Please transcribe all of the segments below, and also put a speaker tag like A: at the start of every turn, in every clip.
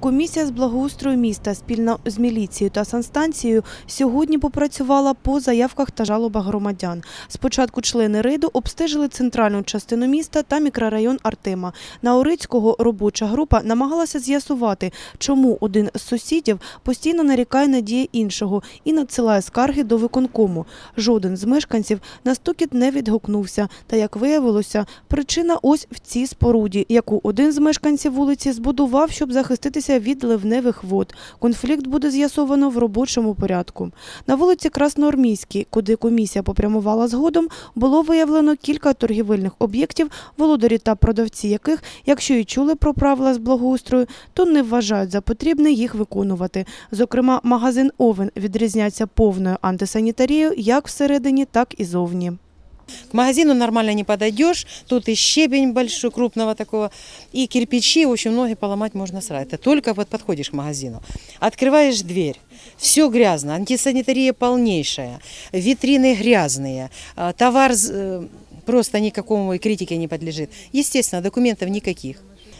A: Комісія з благоустрою міста спільно з міліцією та санстанцією сьогодні попрацювала по заявках та жалобах громадян. Спочатку члени рейду обстежили центральну частину міста та мікрорайон Артема. На Орицького робоча група намагалася з'ясувати, чому один з сусідів постійно нарікає на дії іншого і надсилає скарги до виконкому. Жоден з мешканців на стукіт не відгукнувся. Та, як виявилося, причина ось в цій споруді, яку один з мешканців вулиці збудував, щоб захиститися від ливневих вод. Конфлікт буде з'ясовано в робочому порядку. На вулиці Красноармійській, куди комісія попрямувала згодом, було виявлено кілька торгівельних об'єктів, володарі та продавці яких, якщо і чули про правила з благоустрою, то не вважають за потрібне їх виконувати. Зокрема, магазин Овен відрізняється повною антисанітарією як всередині, так і зовні.
B: К магазину нормально не подойдешь, тут и щебень большой, крупного такого, и кирпичи, в общем, ноги поломать можно сразу. Это только вот подходишь к магазину. Открываешь дверь, все грязно, антисанитария полнейшая, витрины грязные, а, товар э, просто никакому критике не подлежит. Естественно, документов никаких.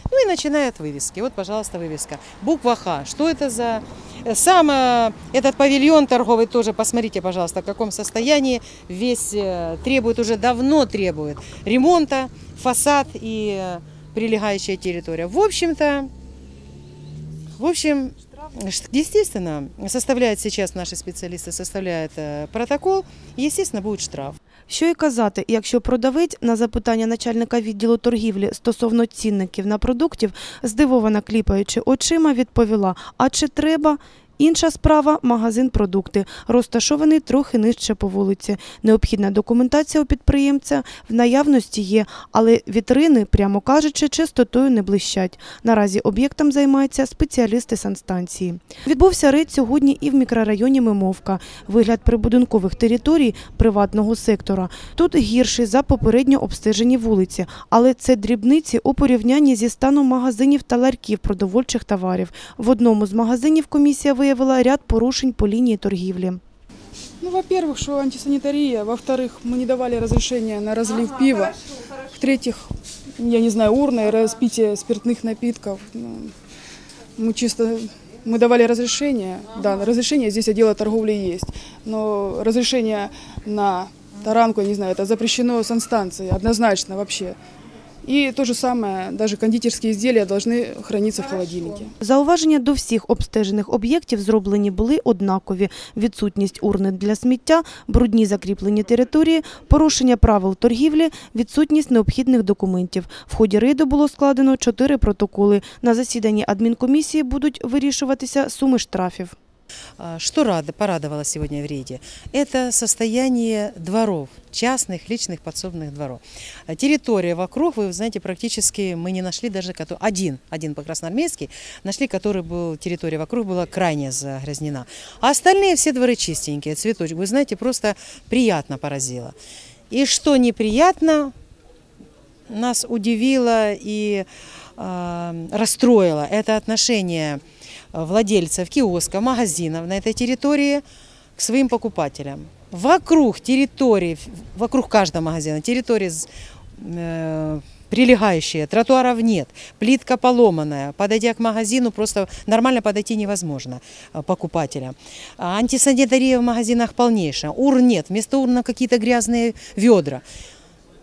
B: Ну и начинает вывески. Вот, пожалуйста, вывеска. Буква Х. Что это за... Сам э, этот павильон торговый тоже, посмотрите, пожалуйста, в каком состоянии. Весь э, требует, уже давно требует ремонта, фасад и э, прилегающая территория. В общем-то, в общем, естественно, составляют сейчас наши специалисты, составляют протокол, естественно, будет штраф.
A: Що й казати, якщо продавець на запитання начальника відділу торгівлі стосовно цінників на продуктів, здивована кліпаючи очима, відповіла: А чи треба? Інша справа магазин продукти, розташований трохи нижче по вулиці. Необхідна документація у підприємця в наявності є, але вітрини, прямо кажучи, чистотою не блищать. Наразі об'єктом займаються спеціалісти санстанції. Відбувся рейд сьогодні і в мікрорайоні Мимовка. Вигляд прибудинкових територій приватного сектора. Тут гірший за попередньо обстежені вулиці, але це дрібниці у порівнянні зі станом магазинів та ларьків продовольчих товарів. В одному з магазинів комісія виявила ряд порушень по лінії торгівлі.
C: Ну, во-первых, что антисанитария. Во-вторых, мы не давали разрешения на разлив пива. В-третьих, я не знаю, урны, распитие спиртных напитков. Ну, Мы чисто... Мы давали разрешение, да, разрешение здесь отдела торговли есть, но разрешение на таранку, я не знаю, это запрещено санстанцией, однозначно вообще. И то же самое, даже кондитерские изделия должны храниться в холодильнике.
A: Зауваження до всіх обстежених об'єктів зроблені були однакові: відсутність урни для сміття, брудні закріплені території, порушення правил торгівлі, відсутність необхідних документів. В ході рейду було складено чотири протоколи. На засіданні адмінкомісії будуть вирішуватися суми штрафів.
B: А, Что рада, порадовало сегодня в рейде? Это состояние дворов, частных, личных подсобных дворов. А Территория вокруг, вы знаете, практически мы не нашли даже один, один по Красноармейский, нашли, который был, территория вокруг была крайне загрязнена. А остальные все дворы чистенькие, цветочек. Вы знаете, просто приятно поразило. И что неприятно, нас удивило и расстроило, это отношение э, владельцев киоска, магазинов на этой территории к своим покупателям. Вокруг территории, вокруг каждого магазина, территории э, прилегающие, тротуаров нет, плитка поломанная, подойдя к магазину, просто нормально подойти невозможно э, покупателям. А Антисанитария в магазинах полнейшая, ур нет, вместо урна какие-то грязные ведра.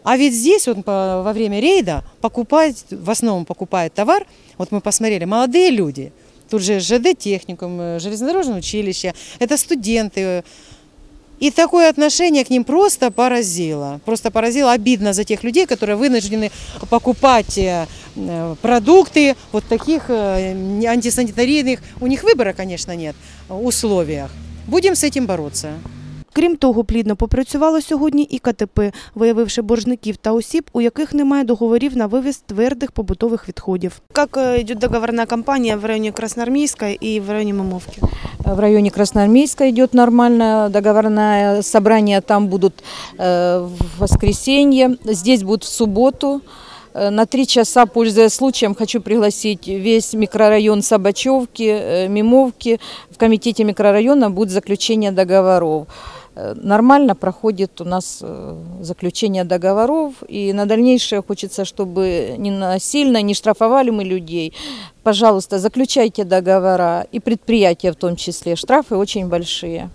B: А ведь здесь вот по- во время рейда покупать, в основном покупают товар, вот мы посмотрели, молодые люди, тут же ЖД техникум, э, железнодорожное училище, это студенты. И такое отношение к ним просто поразило. Просто поразило, обидно за тех людей, которые вынуждены покупать э, э, продукты вот таких антисанитарийных, у них выбора, конечно, нет, условиях. Будем с этим бороться.
A: Крім того, плідно попрацювало сьогодні і КТП, виявивши боржників та осіб, у яких немає договорів на вивіз твердих побутових відходів. Як йде договорна кампанія в районі Красноармійська і в районі Мамовки?
D: В районе Красноармейска идет нормальное договорное собрание. Там будут э, в воскресенье, здесь будут в субботу. Э, На три часа, пользуясь случаем, хочу пригласить весь микрорайон Собачевки, э, Мимовки. В комитете микрорайона будет заключение договоров. э, нормально проходит у нас э, заключение договоров. И на дальнейшее хочется, чтобы не насильно, не штрафовали мы людей. Пожалуйста, заключайте договора и предприятия в том числе. Штрафы очень большие.